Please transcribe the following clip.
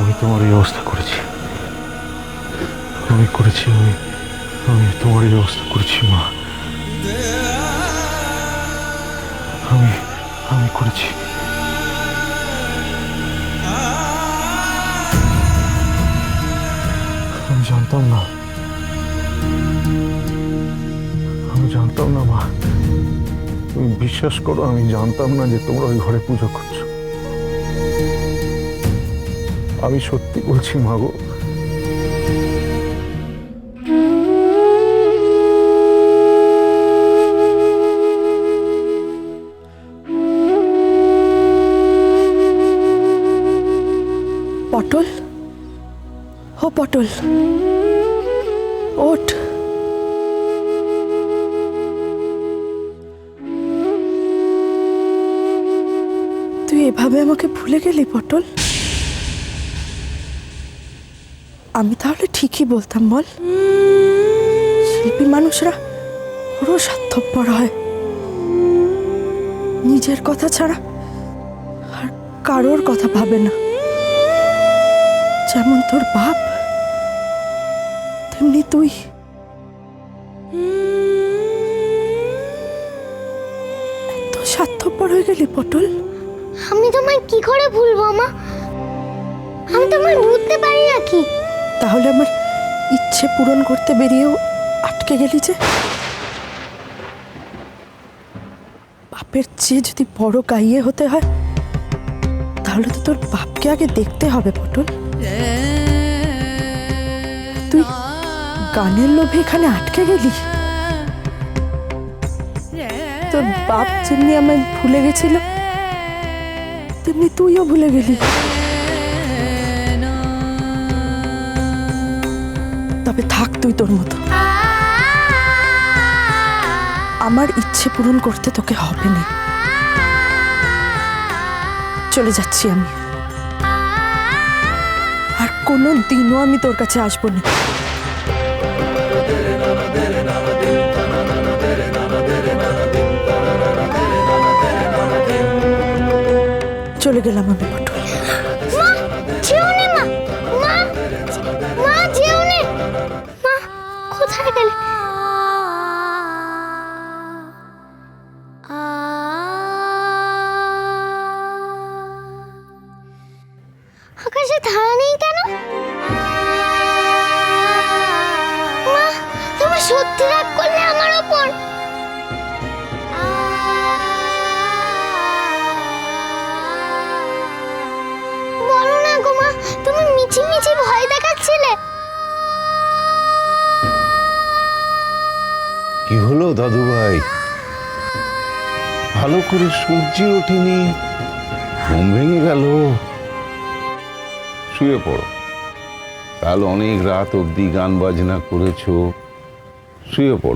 আমি তোমার এই অবস্থা করেছি। আমি করেছি, আমি আমি তোমার এই অবস্থা করেছি, মা। আমি আমি করেছি। আমি জানতাম না। আমি জানতাম না, মা। তুমি বিশ্বাস করো, আমি জানতাম না যে তোমরা ওই ঘরে পুজো করছ। আমি সত্যি বলছি, মা গো। পটল? ও পটল। ওঠ। তুই এভাবে আমাকে ভুলে গেলি, পটল? আমি তাহলে ঠিকই বলতাম, বল। শিল্পী মানুষরা বড় স্বার্থপর হয়। নিজের কথা ছাড়া আর কারোর কথা ভাবে না। যেমন তোর বাপ, তেমনি তুই। স্বার্থপর হয়ে গেলি পটল। আমি তোমায় কি করে ভুলবো, মা? আমি তোমায় বুঝতে পারি নাকি তাহলে আমার ইচ্ছে পূরণ করতে বেরিয়েও আটকে গেলি যে? বাপের চেয়ে যদি বড় গাইয়ে হতে হয়, তাহলে তো তোর বাপকে আগে দেখতে হবে পটল। তুই গানের লোভে এখানে আটকে গেলি? তোর বাপ যেমনি আমায় ভুলে গেছিল, তেমনি তুইও ভুলে গেলি। থাক তুই তোর মতো। আমার ইচ্ছে পূরণ করতে তোকে হবে না। চলে যাচ্ছি আমি। আর কোনো দিনও আমি তোর কাছে আসব না। চলে গেলাম আমি কোথায় গেলে আকাশে তারা নেই কেন? মা তুমি সত্যি রাগ করলে আমার ওপর। বলো না গো মা, তুমি মিছি মিছি ভয় দেখাচ্ছিলে? কি হলো দাদু ভাই ভালো করে সূর্য ওঠেনি, ঘুম ভেঙে গেল। শুয়ে পড়ো। কাল অনেক রাত অবধি গান বাজনা করেছ, শুয়ে পড়ো।